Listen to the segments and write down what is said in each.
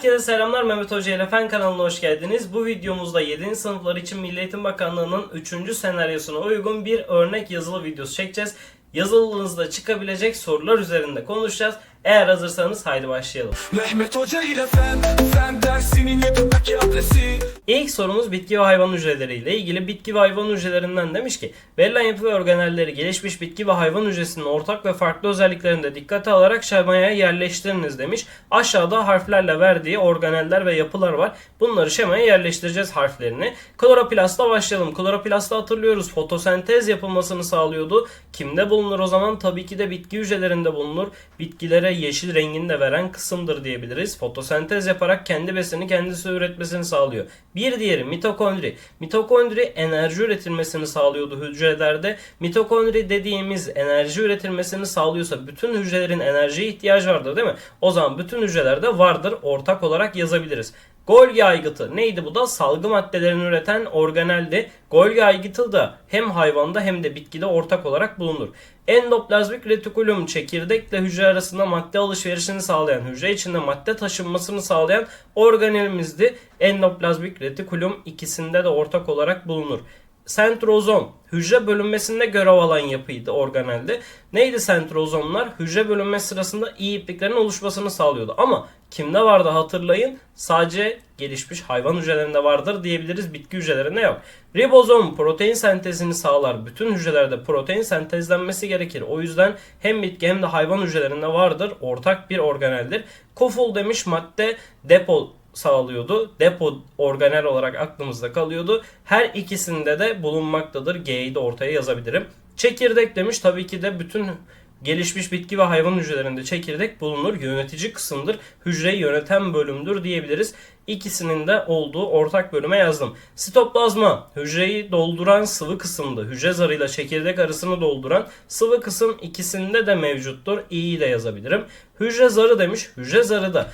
Herkese selamlar Mehmet Hoca ile Fen kanalına hoş geldiniz. Bu videomuzda 7. sınıflar için Milli Eğitim Bakanlığı'nın 3. senaryosuna uygun bir örnek yazılı videosu çekeceğiz. Yazılınızda çıkabilecek sorular üzerinde konuşacağız. Eğer hazırsanız haydi başlayalım. Mehmet Hoca ile fen, fen dersinin YouTube'daki adresi İlk sorumuz bitki ve hayvan hücreleri ile ilgili bitki ve hayvan hücrelerinden demiş ki verilen yapı ve organelleri gelişmiş bitki ve hayvan hücresinin ortak ve farklı özelliklerinde dikkate alarak şemaya yerleştiriniz demiş. Aşağıda harflerle verdiği organeller ve yapılar var. Bunları şemaya yerleştireceğiz harflerini. Kloroplastla başlayalım. Kloroplastı hatırlıyoruz. Fotosentez yapılmasını sağlıyordu. Kimde bulunur o zaman? Tabii ki de bitki hücrelerinde bulunur. Bitkilere yeşil rengini de veren kısımdır diyebiliriz. Fotosentez yaparak kendi besini kendisi üretmesini sağlıyor. Bir diğeri mitokondri. Mitokondri enerji üretilmesini sağlıyordu hücrelerde. Mitokondri dediğimiz enerji üretilmesini sağlıyorsa bütün hücrelerin enerjiye ihtiyacı vardır değil mi? O zaman bütün hücrelerde vardır ortak olarak yazabiliriz. Golgi aygıtı neydi bu da? Salgı maddelerini üreten organeldi. Golgi aygıtı da hem hayvanda hem de bitkide ortak olarak bulunur. Endoplazmik retikulum çekirdekle hücre arasında madde alışverişini sağlayan, hücre içinde madde taşınmasını sağlayan organelimizdi. Endoplazmik retikulum ikisinde de ortak olarak bulunur. Sentrozom hücre bölünmesinde görev alan yapıydı organelde. Neydi sentrozomlar? Hücre bölünme sırasında iyi ipliklerin oluşmasını sağlıyordu. Ama kimde vardı hatırlayın? Sadece gelişmiş hayvan hücrelerinde vardır diyebiliriz. Bitki hücrelerinde yok. Ribozom protein sentezini sağlar. Bütün hücrelerde protein sentezlenmesi gerekir. O yüzden hem bitki hem de hayvan hücrelerinde vardır. Ortak bir organeldir. Koful demiş madde depo sağlıyordu. Depo organel olarak aklımızda kalıyordu. Her ikisinde de bulunmaktadır. G'yi de ortaya yazabilirim. Çekirdek demiş tabii ki de bütün gelişmiş bitki ve hayvan hücrelerinde çekirdek bulunur. Yönetici kısımdır. Hücreyi yöneten bölümdür diyebiliriz. İkisinin de olduğu ortak bölüme yazdım. Sitoplazma hücreyi dolduran sıvı kısımdı. Hücre zarıyla çekirdek arasını dolduran sıvı kısım ikisinde de mevcuttur. İyi de yazabilirim. Hücre zarı demiş. Hücre zarı da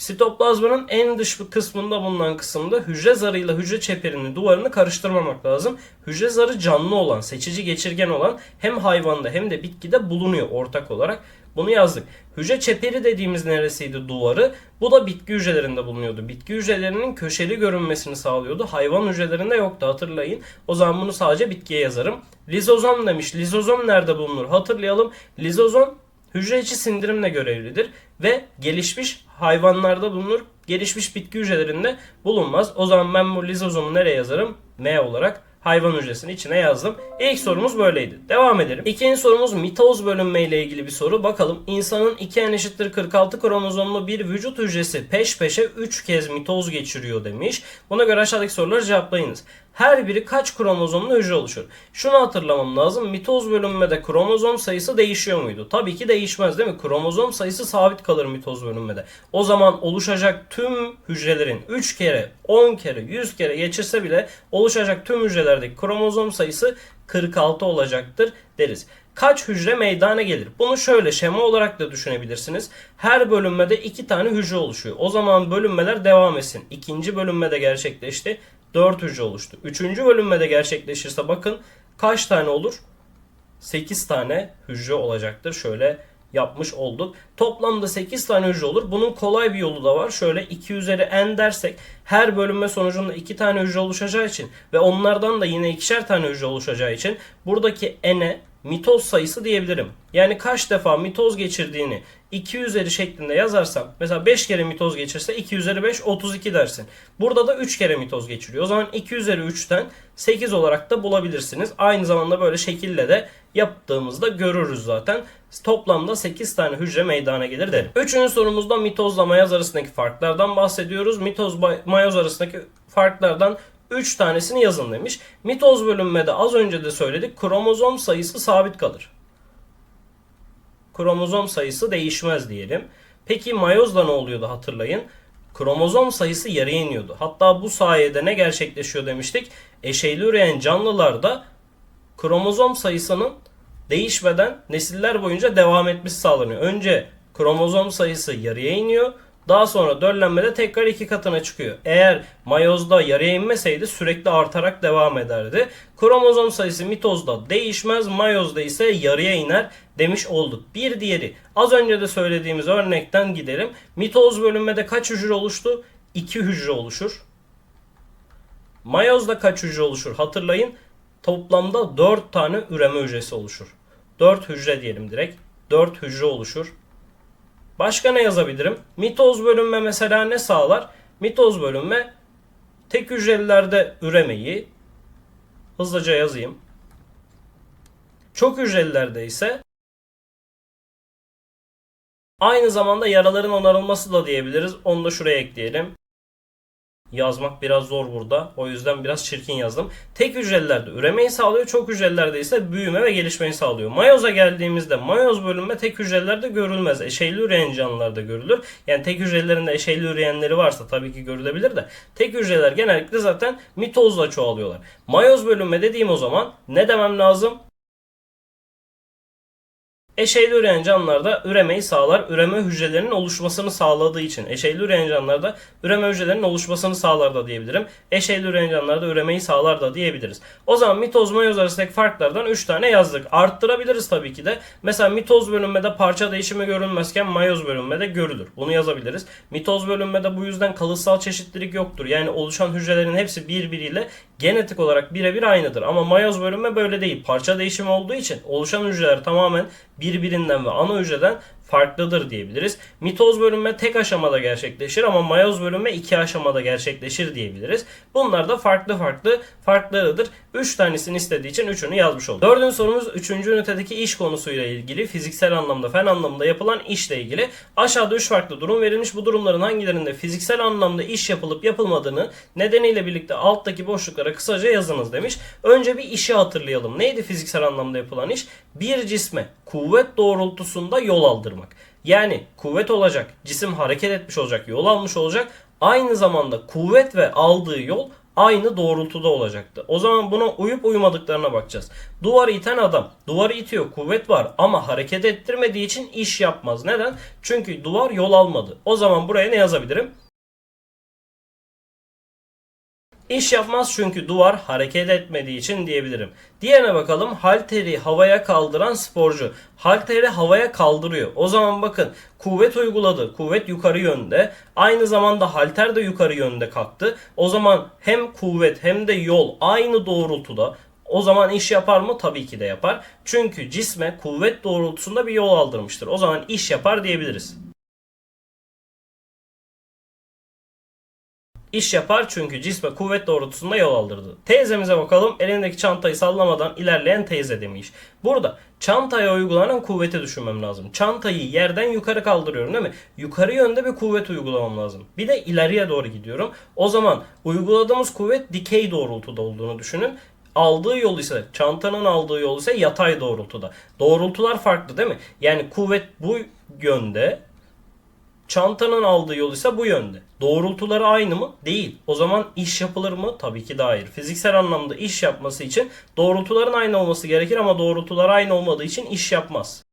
Sitoplazmanın en dış kısmında bulunan kısımda hücre zarıyla hücre çeperini duvarını karıştırmamak lazım. Hücre zarı canlı olan, seçici geçirgen olan hem hayvanda hem de bitkide bulunuyor ortak olarak. Bunu yazdık. Hücre çeperi dediğimiz neresiydi duvarı? Bu da bitki hücrelerinde bulunuyordu. Bitki hücrelerinin köşeli görünmesini sağlıyordu. Hayvan hücrelerinde yoktu hatırlayın. O zaman bunu sadece bitkiye yazarım. Lizozom demiş. Lizozom nerede bulunur? Hatırlayalım. Lizozom hücre içi sindirimle görevlidir ve gelişmiş hayvanlarda bulunur. Gelişmiş bitki hücrelerinde bulunmaz. O zaman ben bu lizozomu nereye yazarım? M olarak hayvan hücresinin içine yazdım. İlk sorumuz böyleydi. Devam edelim. İkinci sorumuz mitoz bölünme ile ilgili bir soru. Bakalım insanın 2 n eşittir 46 kromozomlu bir vücut hücresi peş peşe 3 kez mitoz geçiriyor demiş. Buna göre aşağıdaki soruları cevaplayınız. Her biri kaç kromozomlu hücre oluşur? Şunu hatırlamam lazım. Mitoz bölünmede kromozom sayısı değişiyor muydu? Tabii ki değişmez değil mi? Kromozom sayısı sabit kalır mitoz bölünmede. O zaman oluşacak tüm hücrelerin 3 kere, 10 kere, 100 kere geçirse bile oluşacak tüm hücrelerdeki kromozom sayısı 46 olacaktır deriz. Kaç hücre meydana gelir? Bunu şöyle şema olarak da düşünebilirsiniz. Her bölünmede 2 tane hücre oluşuyor. O zaman bölünmeler devam etsin. İkinci bölünmede gerçekleşti. 4 hücre oluştu. Üçüncü bölünmede gerçekleşirse bakın kaç tane olur? 8 tane hücre olacaktır. Şöyle yapmış olduk. Toplamda 8 tane hücre olur. Bunun kolay bir yolu da var. Şöyle 2 üzeri n dersek her bölünme sonucunda 2 tane hücre oluşacağı için ve onlardan da yine ikişer tane hücre oluşacağı için buradaki n'e mitoz sayısı diyebilirim. Yani kaç defa mitoz geçirdiğini 2 üzeri şeklinde yazarsam mesela 5 kere mitoz geçirse 2 üzeri 5 32 dersin. Burada da 3 kere mitoz geçiriyor. O zaman 2 üzeri 3'ten 8 olarak da bulabilirsiniz. Aynı zamanda böyle şekille de yaptığımızda görürüz zaten. Toplamda 8 tane hücre meydana gelir derim. Üçüncü sorumuzda mitozla mayoz arasındaki farklardan bahsediyoruz. Mitoz mayoz arasındaki farklardan 3 tanesini yazın demiş. Mitoz bölünmede az önce de söyledik kromozom sayısı sabit kalır. Kromozom sayısı değişmez diyelim. Peki mayozda ne oluyordu hatırlayın. Kromozom sayısı yarıya iniyordu. Hatta bu sayede ne gerçekleşiyor demiştik. Eşeyli üreyen canlılarda kromozom sayısının değişmeden nesiller boyunca devam etmesi sağlanıyor. Önce kromozom sayısı yarıya iniyor. Daha sonra döllenmede tekrar iki katına çıkıyor. Eğer mayozda yarıya inmeseydi sürekli artarak devam ederdi. Kromozom sayısı mitozda değişmez, mayozda ise yarıya iner demiş olduk. Bir diğeri az önce de söylediğimiz örnekten gidelim. Mitoz bölünmede kaç hücre oluştu? 2 hücre oluşur. Mayozda kaç hücre oluşur? Hatırlayın. Toplamda 4 tane üreme hücresi oluşur. 4 hücre diyelim direkt. 4 hücre oluşur. Başka ne yazabilirim? Mitoz bölünme mesela ne sağlar? Mitoz bölünme tek hücrelilerde üremeyi hızlıca yazayım. Çok hücrelilerde ise aynı zamanda yaraların onarılması da diyebiliriz. Onu da şuraya ekleyelim. Yazmak biraz zor burada. O yüzden biraz çirkin yazdım. Tek hücrelilerde üremeyi sağlıyor. Çok hücrelilerde ise büyüme ve gelişmeyi sağlıyor. Mayoza geldiğimizde mayoz bölünme tek hücrelerde görülmez. Eşeyli üreyen canlılarda görülür. Yani tek hücrelerinde eşeyli üreyenleri varsa tabii ki görülebilir de tek hücreler genellikle zaten mitozla çoğalıyorlar. Mayoz bölünme dediğim o zaman ne demem lazım? Eşeyli üreyen canlılarda üremeyi sağlar. Üreme hücrelerinin oluşmasını sağladığı için. Eşeyli üreyen canlılarda üreme hücrelerinin oluşmasını sağlar da diyebilirim. Eşeyli üreyen canlılarda üremeyi sağlar da diyebiliriz. O zaman mitoz mayoz arasındaki farklardan 3 tane yazdık. Arttırabiliriz tabii ki de. Mesela mitoz bölünmede parça değişimi görülmezken mayoz bölünmede görülür. Bunu yazabiliriz. Mitoz bölünmede bu yüzden kalıtsal çeşitlilik yoktur. Yani oluşan hücrelerin hepsi birbiriyle genetik olarak birebir aynıdır. Ama mayoz bölünme böyle değil. Parça değişimi olduğu için oluşan hücreler tamamen birbirinden ve ana hücreden farklıdır diyebiliriz. Mitoz bölünme tek aşamada gerçekleşir ama mayoz bölünme iki aşamada gerçekleşir diyebiliriz. Bunlar da farklı farklı farklarıdır. 3 tanesini istediği için üçünü yazmış olduk. Dördüncü sorumuz 3. ünitedeki iş konusuyla ilgili fiziksel anlamda fen anlamda yapılan işle ilgili. Aşağıda 3 farklı durum verilmiş. Bu durumların hangilerinde fiziksel anlamda iş yapılıp yapılmadığını nedeniyle birlikte alttaki boşluklara kısaca yazınız demiş. Önce bir işi hatırlayalım. Neydi fiziksel anlamda yapılan iş? Bir cisme kuvvet doğrultusunda yol aldırmak. Yani kuvvet olacak, cisim hareket etmiş olacak, yol almış olacak. Aynı zamanda kuvvet ve aldığı yol aynı doğrultuda olacaktı. O zaman buna uyup uymadıklarına bakacağız. Duvarı iten adam duvarı itiyor kuvvet var ama hareket ettirmediği için iş yapmaz. Neden? Çünkü duvar yol almadı. O zaman buraya ne yazabilirim? İş yapmaz çünkü duvar hareket etmediği için diyebilirim. Diğerine bakalım. Halteri havaya kaldıran sporcu. Halteri havaya kaldırıyor. O zaman bakın kuvvet uyguladı. Kuvvet yukarı yönde. Aynı zamanda halter de yukarı yönde kalktı. O zaman hem kuvvet hem de yol aynı doğrultuda. O zaman iş yapar mı? Tabii ki de yapar. Çünkü cisme kuvvet doğrultusunda bir yol aldırmıştır. O zaman iş yapar diyebiliriz. İş yapar çünkü cisme kuvvet doğrultusunda yol aldırdı. Teyzemize bakalım elindeki çantayı sallamadan ilerleyen teyze demiş. Burada çantaya uygulanan kuvveti düşünmem lazım. Çantayı yerden yukarı kaldırıyorum değil mi? Yukarı yönde bir kuvvet uygulamam lazım. Bir de ileriye doğru gidiyorum. O zaman uyguladığımız kuvvet dikey doğrultuda olduğunu düşünün. Aldığı yol ise çantanın aldığı yol ise yatay doğrultuda. Doğrultular farklı değil mi? Yani kuvvet bu yönde, Çantanın aldığı yol ise bu yönde. Doğrultuları aynı mı? Değil. O zaman iş yapılır mı? Tabii ki de hayır. Fiziksel anlamda iş yapması için doğrultuların aynı olması gerekir ama doğrultular aynı olmadığı için iş yapmaz.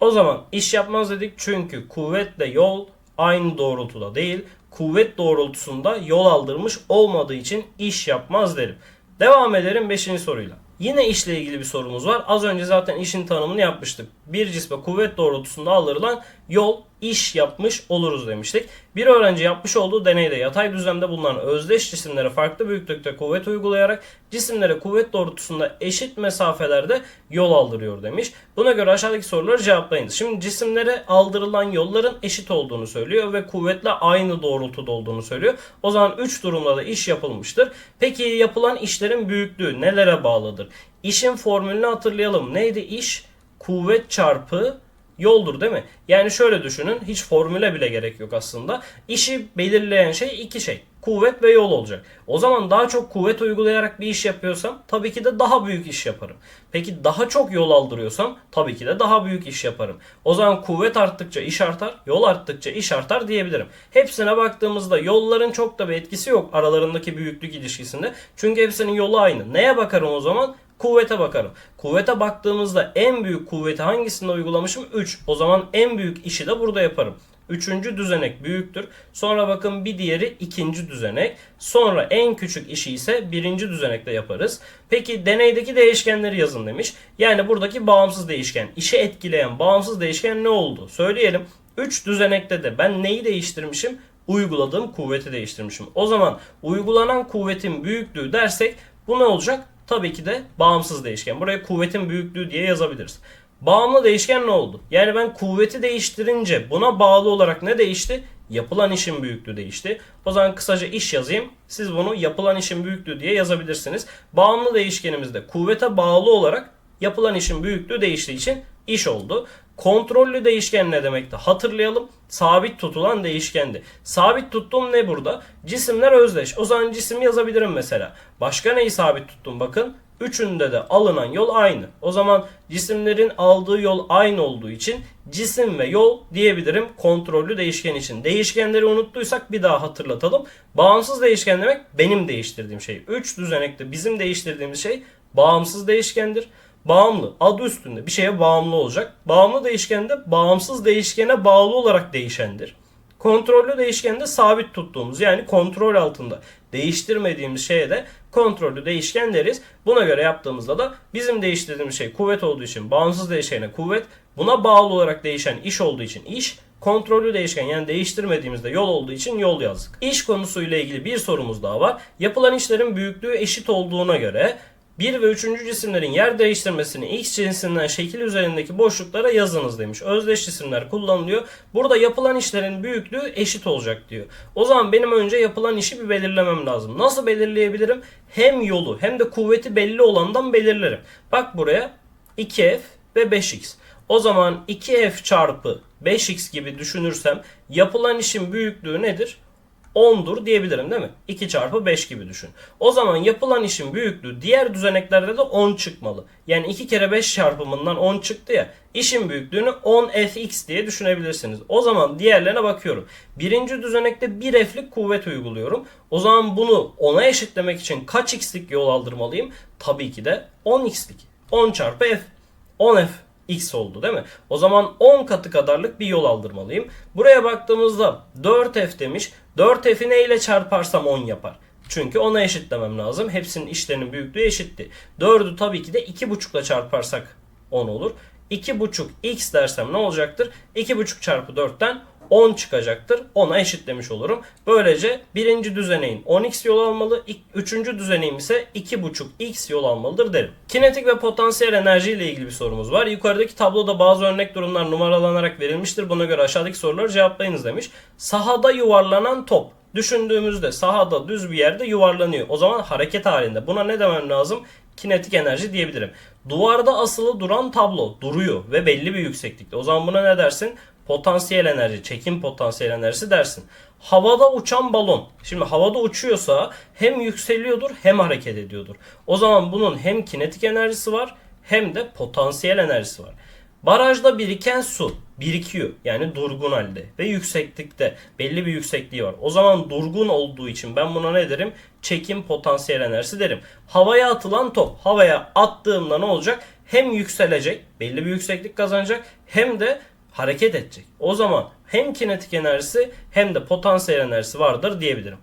O zaman iş yapmaz dedik çünkü kuvvetle yol aynı doğrultuda değil. Kuvvet doğrultusunda yol aldırmış olmadığı için iş yapmaz derim. Devam edelim 5. soruyla. Yine işle ilgili bir sorumuz var. Az önce zaten işin tanımını yapmıştık. Bir cisme kuvvet doğrultusunda aldırılan yol iş yapmış oluruz demiştik. Bir öğrenci yapmış olduğu deneyde yatay düzlemde bulunan özdeş cisimlere farklı büyüklükte kuvvet uygulayarak cisimlere kuvvet doğrultusunda eşit mesafelerde yol aldırıyor demiş. Buna göre aşağıdaki soruları cevaplayınız. Şimdi cisimlere aldırılan yolların eşit olduğunu söylüyor ve kuvvetle aynı doğrultuda olduğunu söylüyor. O zaman 3 durumda da iş yapılmıştır. Peki yapılan işlerin büyüklüğü nelere bağlıdır? İşin formülünü hatırlayalım. Neydi iş? Kuvvet çarpı yoldur değil mi? Yani şöyle düşünün hiç formüle bile gerek yok aslında. İşi belirleyen şey iki şey. Kuvvet ve yol olacak. O zaman daha çok kuvvet uygulayarak bir iş yapıyorsam tabii ki de daha büyük iş yaparım. Peki daha çok yol aldırıyorsam tabii ki de daha büyük iş yaparım. O zaman kuvvet arttıkça iş artar, yol arttıkça iş artar diyebilirim. Hepsine baktığımızda yolların çok da bir etkisi yok aralarındaki büyüklük ilişkisinde. Çünkü hepsinin yolu aynı. Neye bakarım o zaman? Kuvvete bakarım. Kuvvete baktığımızda en büyük kuvveti hangisinde uygulamışım? 3. O zaman en büyük işi de burada yaparım. Üçüncü düzenek büyüktür. Sonra bakın bir diğeri ikinci düzenek. Sonra en küçük işi ise birinci düzenekte yaparız. Peki deneydeki değişkenleri yazın demiş. Yani buradaki bağımsız değişken. işi etkileyen bağımsız değişken ne oldu? Söyleyelim. 3 düzenekte de ben neyi değiştirmişim? Uyguladığım kuvveti değiştirmişim. O zaman uygulanan kuvvetin büyüklüğü dersek bu ne olacak? Tabii ki de bağımsız değişken. Buraya kuvvetin büyüklüğü diye yazabiliriz. Bağımlı değişken ne oldu? Yani ben kuvveti değiştirince buna bağlı olarak ne değişti? Yapılan işin büyüklüğü değişti. O zaman kısaca iş yazayım. Siz bunu yapılan işin büyüklüğü diye yazabilirsiniz. Bağımlı değişkenimizde kuvvete bağlı olarak yapılan işin büyüklüğü değiştiği için iş oldu. Kontrollü değişken ne demekti? Hatırlayalım. Sabit tutulan değişkendi. Sabit tuttuğum ne burada? Cisimler özdeş. O zaman cisim yazabilirim mesela. Başka neyi sabit tuttum? Bakın Üçünde de alınan yol aynı. O zaman cisimlerin aldığı yol aynı olduğu için cisim ve yol diyebilirim kontrollü değişken için. Değişkenleri unuttuysak bir daha hatırlatalım. Bağımsız değişken demek benim değiştirdiğim şey. Üç düzenekte bizim değiştirdiğimiz şey bağımsız değişkendir. Bağımlı adı üstünde bir şeye bağımlı olacak. Bağımlı değişken de bağımsız değişkene bağlı olarak değişendir. Kontrollü değişkende sabit tuttuğumuz yani kontrol altında değiştirmediğimiz şeye de kontrollü değişken deriz. Buna göre yaptığımızda da bizim değiştirdiğimiz şey kuvvet olduğu için bağımsız değişkene kuvvet, buna bağlı olarak değişen iş olduğu için iş, kontrollü değişken yani değiştirmediğimizde yol olduğu için yol yazdık. İş konusuyla ilgili bir sorumuz daha var. Yapılan işlerin büyüklüğü eşit olduğuna göre 1 ve 3. cisimlerin yer değiştirmesini x cinsinden şekil üzerindeki boşluklara yazınız demiş. Özdeş cisimler kullanılıyor. Burada yapılan işlerin büyüklüğü eşit olacak diyor. O zaman benim önce yapılan işi bir belirlemem lazım. Nasıl belirleyebilirim? Hem yolu hem de kuvveti belli olandan belirlerim. Bak buraya 2f ve 5x. O zaman 2f çarpı 5x gibi düşünürsem yapılan işin büyüklüğü nedir? 10'dur diyebilirim değil mi? 2 çarpı 5 gibi düşün. O zaman yapılan işin büyüklüğü diğer düzeneklerde de 10 çıkmalı. Yani 2 kere 5 çarpımından 10 çıktı ya. İşin büyüklüğünü 10fx diye düşünebilirsiniz. O zaman diğerlerine bakıyorum. Birinci düzenekte 1f'lik kuvvet uyguluyorum. O zaman bunu 10'a eşitlemek için kaç x'lik yol aldırmalıyım? Tabii ki de 10x'lik. 10 çarpı f. 10f x oldu değil mi? O zaman 10 katı kadarlık bir yol aldırmalıyım. Buraya baktığımızda 4f demiş. 4f'i ne ile çarparsam 10 yapar. Çünkü ona eşitlemem lazım. Hepsinin işlerinin büyüklüğü eşitti. 4'ü tabii ki de 2,5 ile çarparsak 10 olur. 2,5 x dersem ne olacaktır? 2,5 çarpı 4'ten 10 çıkacaktır. 10'a eşitlemiş olurum. Böylece birinci düzeneğin 10x yol almalı. Üçüncü düzeneğim ise 2,5x yol almalıdır derim. Kinetik ve potansiyel enerji ile ilgili bir sorumuz var. Yukarıdaki tabloda bazı örnek durumlar numaralanarak verilmiştir. Buna göre aşağıdaki soruları cevaplayınız demiş. Sahada yuvarlanan top. Düşündüğümüzde sahada düz bir yerde yuvarlanıyor. O zaman hareket halinde. Buna ne demem lazım? Kinetik enerji diyebilirim. Duvarda asılı duran tablo duruyor ve belli bir yükseklikte. O zaman buna ne dersin? Potansiyel enerji, çekim potansiyel enerjisi dersin. Havada uçan balon. Şimdi havada uçuyorsa hem yükseliyordur hem hareket ediyordur. O zaman bunun hem kinetik enerjisi var hem de potansiyel enerjisi var. Barajda biriken su birikiyor yani durgun halde ve yükseklikte belli bir yüksekliği var. O zaman durgun olduğu için ben buna ne derim? Çekim potansiyel enerjisi derim. Havaya atılan top havaya attığımda ne olacak? Hem yükselecek belli bir yükseklik kazanacak hem de hareket edecek. O zaman hem kinetik enerjisi hem de potansiyel enerjisi vardır diyebilirim.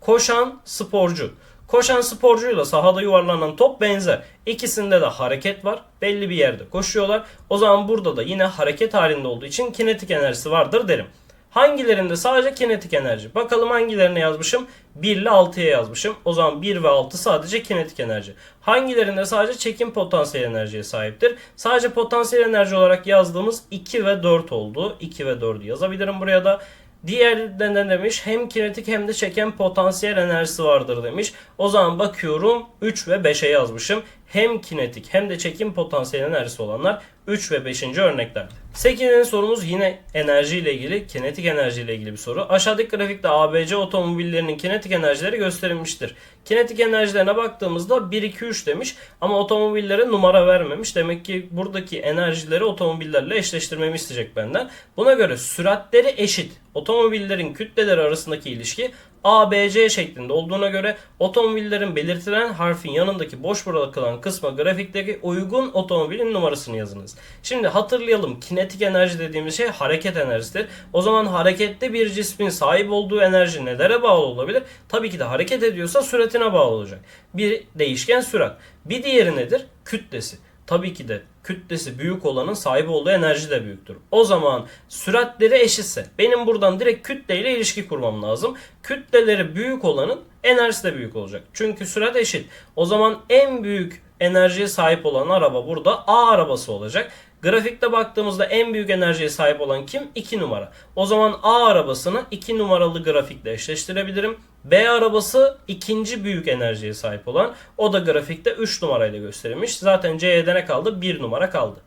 Koşan sporcu. Koşan sporcuyla sahada yuvarlanan top benzer. İkisinde de hareket var. Belli bir yerde koşuyorlar. O zaman burada da yine hareket halinde olduğu için kinetik enerjisi vardır derim. Hangilerinde sadece kinetik enerji? Bakalım hangilerine yazmışım? 1 ile 6'ya yazmışım. O zaman 1 ve 6 sadece kinetik enerji. Hangilerinde sadece çekim potansiyel enerjiye sahiptir? Sadece potansiyel enerji olarak yazdığımız 2 ve 4 oldu. 2 ve 4'ü yazabilirim buraya da. Diğerinde ne demiş? Hem kinetik hem de çeken potansiyel enerjisi vardır demiş. O zaman bakıyorum 3 ve 5'e yazmışım. Hem kinetik hem de çekim potansiyel enerjisi olanlar 3 ve 5. örneklerdi. 8. sorumuz yine enerji ile ilgili, kinetik enerji ile ilgili bir soru. Aşağıdaki grafikte ABC otomobillerinin kinetik enerjileri gösterilmiştir. Kinetik enerjilerine baktığımızda 1 2 3 demiş ama otomobillere numara vermemiş. Demek ki buradaki enerjileri otomobillerle eşleştirmemi isteyecek benden. Buna göre süratleri eşit otomobillerin kütleleri arasındaki ilişki A, B, C şeklinde olduğuna göre otomobillerin belirtilen harfin yanındaki boş bırakılan kısma grafikteki uygun otomobilin numarasını yazınız. Şimdi hatırlayalım kinetik enerji dediğimiz şey hareket enerjisidir. O zaman harekette bir cismin sahip olduğu enerji nelere bağlı olabilir? Tabii ki de hareket ediyorsa süratine bağlı olacak. Bir değişken sürat. Bir diğeri nedir? Kütlesi. Tabii ki de kütlesi büyük olanın sahip olduğu enerji de büyüktür. O zaman süratleri eşitse benim buradan direkt kütleyle ilişki kurmam lazım. Kütleleri büyük olanın enerjisi de büyük olacak. Çünkü sürat eşit. O zaman en büyük enerjiye sahip olan araba burada A arabası olacak. Grafikte baktığımızda en büyük enerjiye sahip olan kim? 2 numara. O zaman A arabasını 2 numaralı grafikle eşleştirebilirim. B arabası ikinci büyük enerjiye sahip olan. O da grafikte 3 numarayla gösterilmiş. Zaten C'ye ne kaldı? 1 numara kaldı.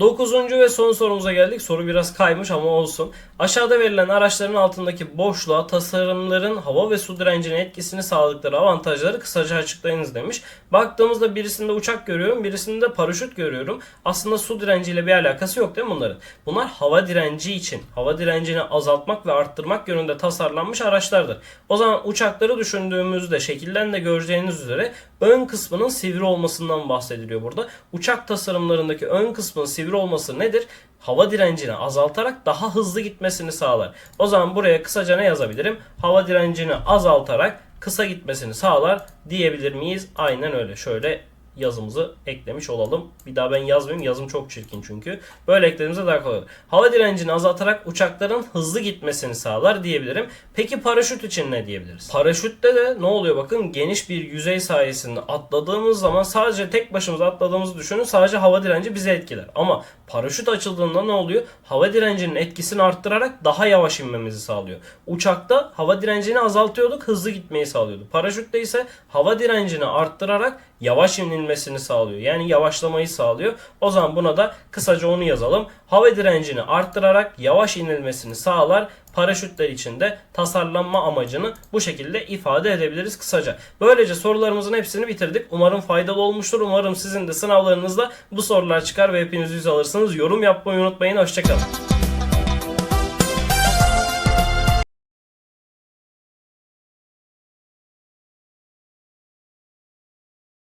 Dokuzuncu ve son sorumuza geldik. Soru biraz kaymış ama olsun. Aşağıda verilen araçların altındaki boşluğa tasarımların hava ve su direncine etkisini sağladıkları avantajları kısaca açıklayınız demiş. Baktığımızda birisinde uçak görüyorum, birisinde paraşüt görüyorum. Aslında su direnciyle bir alakası yok değil mi bunların? Bunlar hava direnci için, hava direncini azaltmak ve arttırmak yönünde tasarlanmış araçlardır. O zaman uçakları düşündüğümüzde şekilden de göreceğiniz üzere ön kısmının sivri olmasından bahsediliyor burada. Uçak tasarımlarındaki ön kısmının sivri olması nedir? Hava direncini azaltarak daha hızlı gitmesini sağlar. O zaman buraya kısaca ne yazabilirim? Hava direncini azaltarak kısa gitmesini sağlar diyebilir miyiz? Aynen öyle. Şöyle yazımızı eklemiş olalım. Bir daha ben yazmayayım. Yazım çok çirkin çünkü. Böyle eklediğimizde daha kolay. Hava direncini azaltarak uçakların hızlı gitmesini sağlar diyebilirim. Peki paraşüt için ne diyebiliriz? Paraşütte de ne oluyor bakın geniş bir yüzey sayesinde atladığımız zaman sadece tek başımıza atladığımızı düşünün. Sadece hava direnci bizi etkiler. Ama paraşüt açıldığında ne oluyor? Hava direncinin etkisini arttırarak daha yavaş inmemizi sağlıyor. Uçakta hava direncini azaltıyorduk, hızlı gitmeyi sağlıyordu. Paraşütte ise hava direncini arttırarak yavaş inilmesini sağlıyor. Yani yavaşlamayı sağlıyor. O zaman buna da kısaca onu yazalım. Hava direncini arttırarak yavaş inilmesini sağlar. Paraşütler için de tasarlanma amacını bu şekilde ifade edebiliriz kısaca. Böylece sorularımızın hepsini bitirdik. Umarım faydalı olmuştur. Umarım sizin de sınavlarınızda bu sorular çıkar ve hepiniz yüz alırsınız. Yorum yapmayı unutmayın. Hoşçakalın.